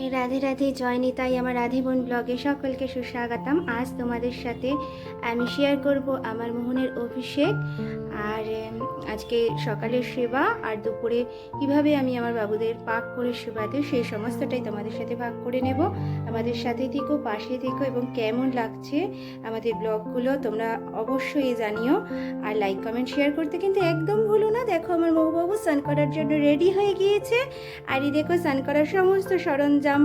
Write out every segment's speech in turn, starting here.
এই রাধে রাধে, জয় নিতাই আমার রাধে বোন ব্লগে সকলকে সুস্বাগতম। আজ তোমাদের সাথে আমি শেয়ার করব আমার মোহনের অভিষেক আর আজকে সকালের সেবা আর দুপুরে কীভাবে আমি আমার বাবুদের পাক করে সেবা দিই সেই সমস্তটাই তোমাদের সাথে ভাগ করে নেব। আমাদের সাথে থেকো, পাশে থেকো এবং কেমন লাগছে আমাদের ব্লগগুলো তোমরা অবশ্যই জানিও। আর লাইক কমেন্ট শেয়ার করতে কিন্তু একদম ভুলো দেখো, আমার মহুবাবু স্নান করার জন্য রেডি হয়ে গিয়েছে। আর এই দেখো, স্নান করার সমস্ত সরঞ্জাম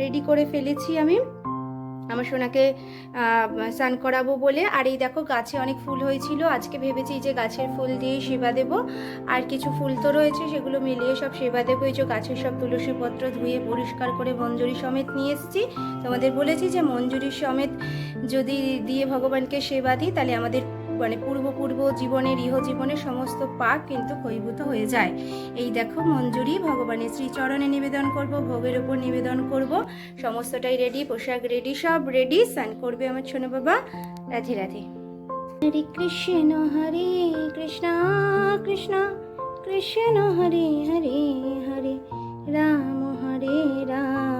রেডি করে ফেলেছি আমি। আমার সোনাকে স্নান করাবো বলে। আর এই দেখো, গাছে অনেক ফুল হয়েছিল। আজকে ভেবেছি যে গাছের ফুল দিয়ে সেবা দেবো। আর কিছু ফুল তো রয়েছে, সেগুলো মিলিয়ে সব সেবা দেবো। এই যে গাছের সব তুলসী পত্র ধুয়ে পরিষ্কার করে মঞ্জুরি সমেত নিয়ে এসেছি। তোমাদের বলেছি যে মঞ্জুরি সমেত যদি দিয়ে ভগবানকে সেবা দিই, তাহলে আমাদের মানে পূর্ব পূর্ব জীবনের, ইহ জীবনের সমস্ত পাপ কিন্তু ক্ষয়ীভূত হয়ে যায়। এই দেখো, মঞ্জুরি, ভগবানের শ্রীচরণে নিবেদন করব, ভোগের উপর নিবেদন করব। সমস্তটাই রেডি পোশাক রেডি সব রেডি স্নান করবে আমার ছোনো বাবা। রাধে রাধে। হরে কৃষ্ণ হরে কৃষ্ণ কৃষ্ণ কৃষ্ণ, হরে হরে হরে। রাম হরে, রাম।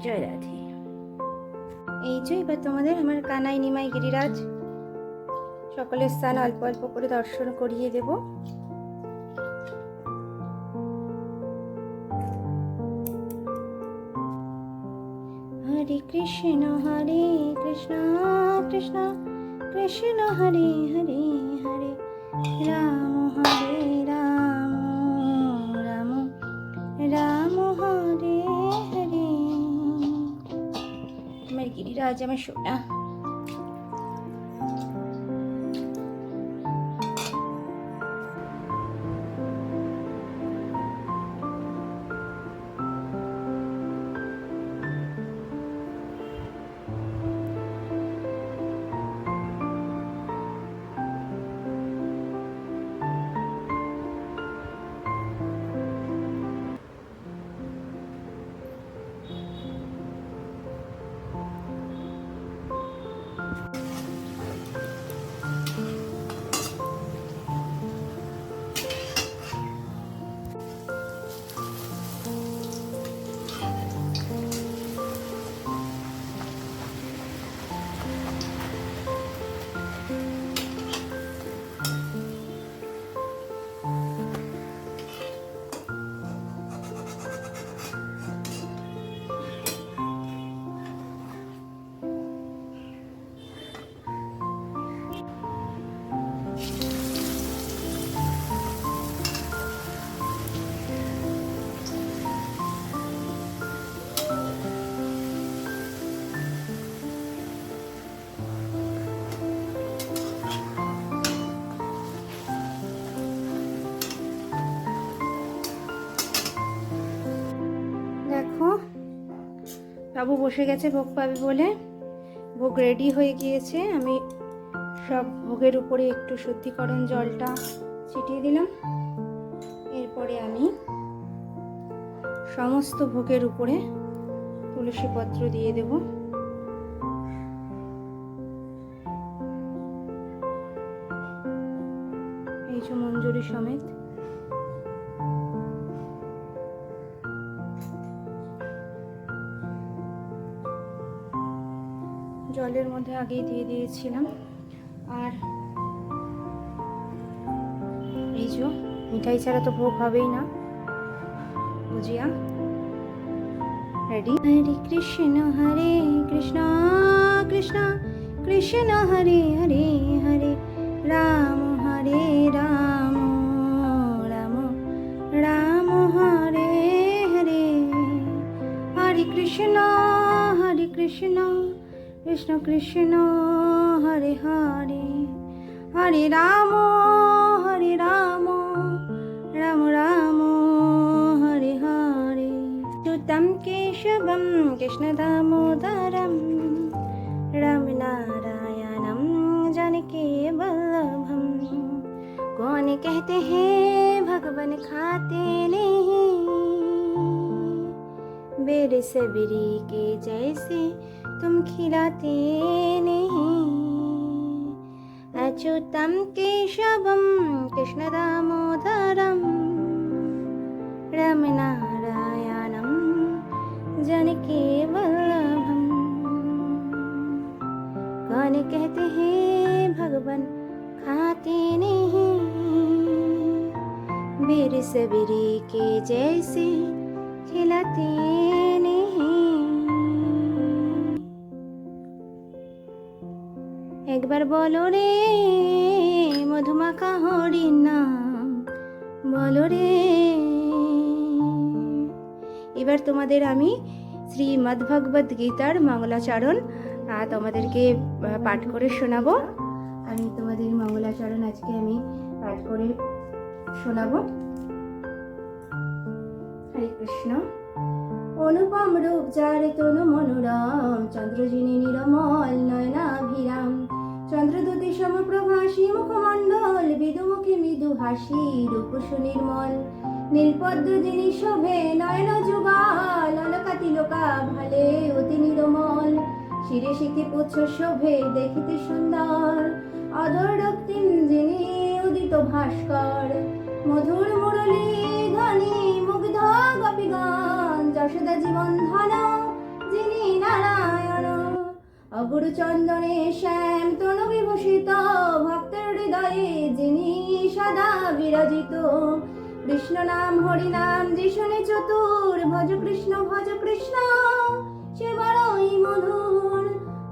জয় রাধে। এই যে এবার তোমাদের আমার কানাই নিমাই গিরিরাজ। সকলের স্থান অল্প অল্প করে দর্শন করিয়ে দেব। হরে কৃষ্ণ হরে কৃষ্ণ কৃষ্ণ কৃষ্ণ, হরে হরে হরে। রাম, হরে গিরিরাজ আমার সোনা বাবু বসে গেছে ভোগ পাবে বলে। ভোগ রেডি হয়ে গিয়েছে। আমি সব ভোগের উপরে একটু শুদ্ধিকরণ জলটা ছিটিয়ে দিলাম। এরপরে আমি সমস্ত ভোগের উপরে তুলসী পত্র দিয়ে দেব। এই যে মঞ্জুরি সমেত জলের মধ্যে আগেই দিয়ে দিয়েছিলাম। আর এই যে, মিঠাই ছাড়া তো ভোগ হবেই না। বুঝিয়া? রেডি হরে কৃষ্ণ হরে কৃষ্ণ কৃষ্ণ কৃষ্ণ হরে হরে হরে রাম হরে রাম রাম রাম হরে হরে হরে কৃষ্ণ হরে কৃষ্ণ হরে হরে হরে রাম হরে রাম রাম রাম হরে হরে সুতম কেশবম কৃষ্ণ দামোদরম রাম নারায়ণম जानकी वल्लभम कौन कहते हैं भगवान खाते नहीं बेर सबरी के जैसे तुम खिलाते नहीं। अच्युतम केशवम, कृष्ण दामोदरम, रमनारायणम, जनके वल्लभम। कौन कहते हैं भगवान, खाते नहीं। बेर सबरी के जैसे खिलाते नहीं। একবার বলো রে, মধুমাখা হরির নাম। বলো রে। এবার তোমাদের আমি শ্রীমদ্ ভগবদ গীতার মঙ্গলাচরণ তোমাদেরকে পাঠ করে শোনাবো। আমি তোমাদের মঙ্গলাচরণ আজকে আমি পাঠ করে শোনাবো। হরে কৃষ্ণ। অনুপম রূপ যার তনু মনোরম, চন্দ্রজিনী নিরমল নয়নাভিরাম। চন্দ্রদূতি সমপ্রভাসী মুখমণ্ডল, বিদুমুখী মৃদু হাসি রূপ সুনির্মল নীলপদ্ম যিনি শোভে, নয়ন যুগাল অলকাতি লোকা ভালে, অতি নিরমল। শিরে শিখে পুচ্ছ শোভে, দেখিতে সুন্দর। অধর রক্তিম যিনি উদিত ভাস্কর। মধুর মুরলী ধ্বনি মুগ্ধ, গোপীগণ, যশোদা জীবন ধন, যিনি নারায়ণ অগুরু চন্দনে শ্যাম তনু বিভূষিত, ভক্তের হৃদয়ে যিনি সদা বিরাজিত। কৃষ্ণ নাম, হরি নাম, যিশুনে চতুর, ভজ কৃষ্ণ ভজ কৃষ্ণ, সে বড়ই মধুর।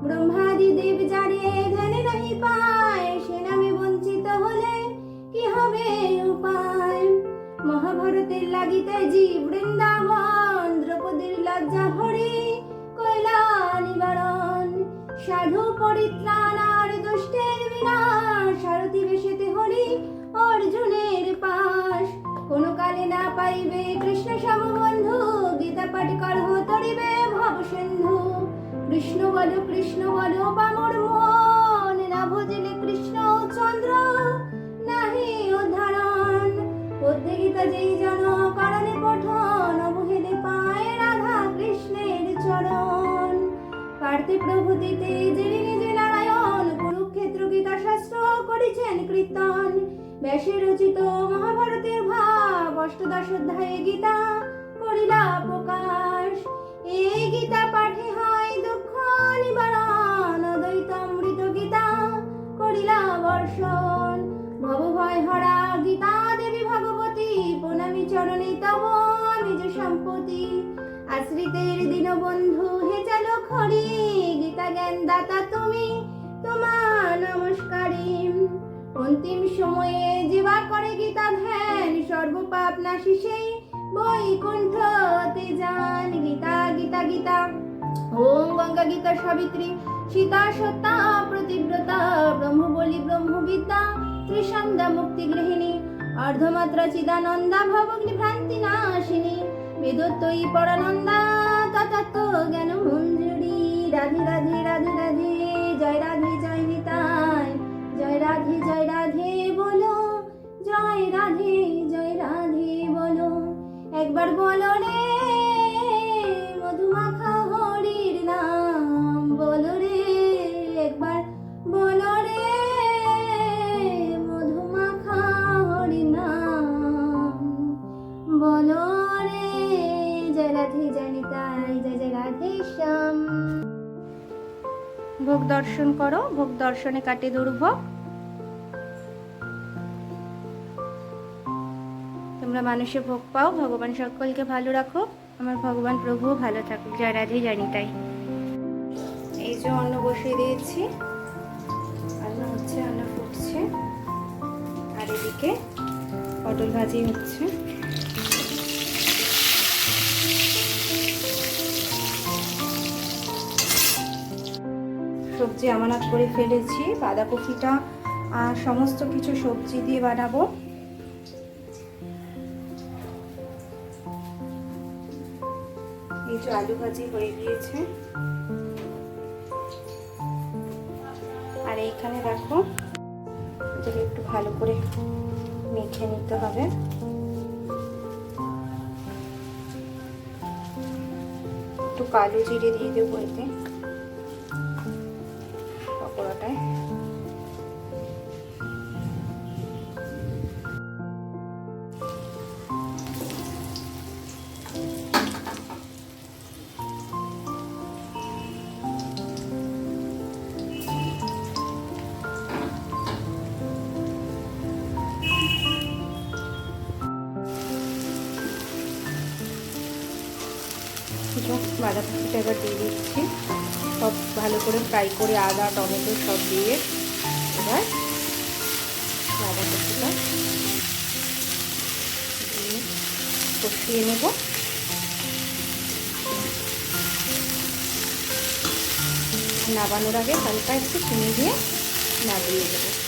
ব্রহ্মাদি দেব যারে ধ্যানে নাহি পায়, সে নামে বঞ্চিত হলে কি হবে উপায়? মহাভারতের লাগিতে জীব বৃন্দাবন সাধু পরিত্রাণ আর দুষ্টের বিনাশ। সারথি বেশেতে হরি অর্জুনের পাশ। কোন কালে না পাইবে কৃষ্ণ সম বন্ধু, গীতা পাঠ করহ তরিবে ভব সিন্ধু। কৃষ্ণ বল কৃষ্ণ বল, বামর মন, না ভজিলে কৃষ্ণ চন্দ্র নাহি উদ্ধারণ পদ্মে গীতা যেই জন, কারণে পঠন কার্তে প্রভৃতিতে যিনি নিজে নারায়ণ কুরুক্ষেত্র গীতা শাস্ত্র করেছেন কীর্তন। ব্যাসে রচিত মহাভারতের ভাব, অষ্টদশ অধ্যায়ে গীতা করিলা প্রকাশ। এই গীতা পাঠে হয় দুঃখ নিবারণ, অদ্বৈত অমৃত গীতা করিলা বর্ষণ। ভব ভয় হরা গীতা দেবী ভগবতী, প্রণামী চরণে তব আমি যে সম্পত্তি। আশ্রিতের দীনবন্ধু অন্তিম সময়ে জীবা করে গীতা ধ্যান, সর্বপাপ নাশি সেই বৈকুণ্ঠতে যান গীতা গীতা গীতা, ওম গঙ্গা গীতা সাবিত্রী, সীতা সত্তা প্রতিব্রতা ব্রহ্ম বলি ব্রহ্মবিদ্যা ত্রিসন্ধ্যা মুক্তি গৃহিণী, অর্ধমাত্রা চিদানন্দা ভবগ্নি ভ্রান্তি নাশিনী, বেদত্তয়ী পরানন্দা ততত্ত্ব জ্ঞান মঞ্জুরি রাধে রাধে রাধে রাধে, জয় রাধে। রাধে, জয় রাধে বলো, জয় রাধে জয় রাধে বলো। একবার বলো রে, মধুমাখা হরির নাম বলো রে। একবার বলো রে, মধুমাখা হরির নাম বলো রে। জয় রাধে নিতাই, জয় জয় রাধে শ্যাম ভোগ দর্শন করো, ভোগ দর্শনে কাটে দুর্ভোগ। তোমরা মানুষে ভোগ পাও, ভগবান সকলকে ভালো রাখো। আমার ভগবান প্রভুও ভালো থাকুক। জয় রাধে জানি তাই এই যে অন্ন বসিয়ে দিয়েছি। রান্না হচ্ছে রান্না ফুটছে। আর এদিকে পটল ভাজি হচ্ছে। সবজি আমানত করে ফেলেছি। বাঁধাকপিটা আর সমস্ত কিছু সবজি দিয়ে বানাবো। যে আলু ভাজি হয়ে গিয়েছে। আর এইখানে দেখো, এটাকে একটু ভালো করে মেখে নিতে হবে। একটু কালো জিরে দিয়ে দেবো এতে। বাঁধাকপিটা এবার দিয়ে দিচ্ছি। সব ভালো করে ফ্রাই করে আদা, টমেটো সব দিয়ে এবার বাঁধাকপিটা কষিয়ে নেব। নাবানোর আগে হালকা একটু চিনি দিয়ে নাবিয়ে দেবো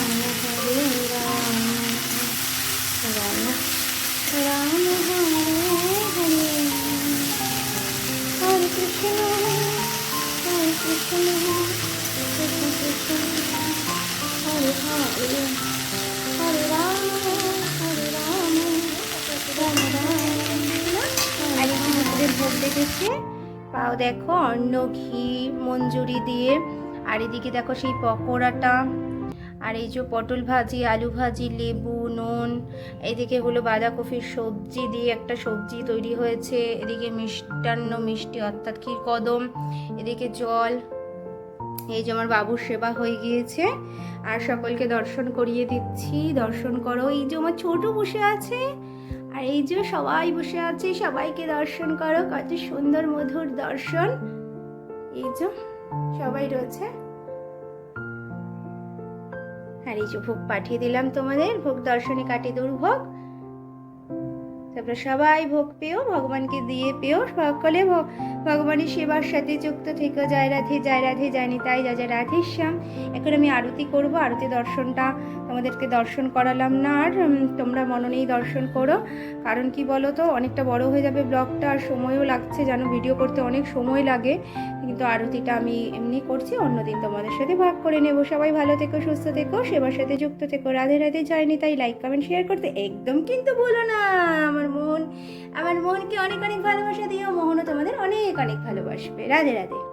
দেখো, অন্ন, ঘি, মঞ্জুরি দিয়ে। আর এদিকে দেখো সেই পকোড়াটা। আর এই যে পটল ভাজি, আলু ভাজি, লেবু, নুন, এদিকে হলো বাঁধাকপির সবজি দিয়ে একটা সবজি তৈরি হয়েছে। এদিকে মিষ্টান্ন মিষ্টি, অর্থাৎ ক্ষীর কদম, এদিকে জল। এই যে আমার বাবুর সেবা হয়ে গিয়েছে। আর সকলকে দর্শন করিয়ে দিচ্ছি। দর্শন করো। এই যে আমার ছোট বসে আছে। আর এই যে সবাই বসে আছে, সবাইকে দর্শন করো, কত সুন্দর মধুর দর্শন। এই যে সবাই রয়েছে। আর এই যে ভোগ পাঠিয়ে দিলাম তোমাদের, ভোগ দর্শনে কাটে দুর্ভোগ। তারপরে সবাই ভোগ পেও, ভগবানকে দিয়ে পেও, সকলে ভগবানের সেবার সাথে যুক্ত থেকে। জয় রাধে জয় রাধে তাই যা যা রাধের শ্যাম। এখন আমি আরতি করব, আরতি দর্শনটা তোমাদেরকে দর্শন করালাম না, আর তোমরা মননেই দর্শন করো। কারণ কি বলো তো অনেকটা বড় হয়ে যাবে ব্লগটা, আর সময়ও লাগছে। জানো, ভিডিও করতে অনেক সময় লাগে। কিন্তু আরতিটা আমি এমনি করছি, অন্যদিন তোমাদের সাথে ভাগ করে নেব। সবাই ভালো থেকো, সুস্থ থেকো, সেবার সাথে যুক্ত থেকো। রাধে রাধে, যায়নি তাই লাইক কমেন্ট শেয়ার করতে একদম কিন্তু বলো না। আমার মন, আমার মনকে অনেক অনেক ভালোবাসা দিও। মোহনও তোমাদের অনেক অনেক ভালোবাসবে। রাধে রাধে।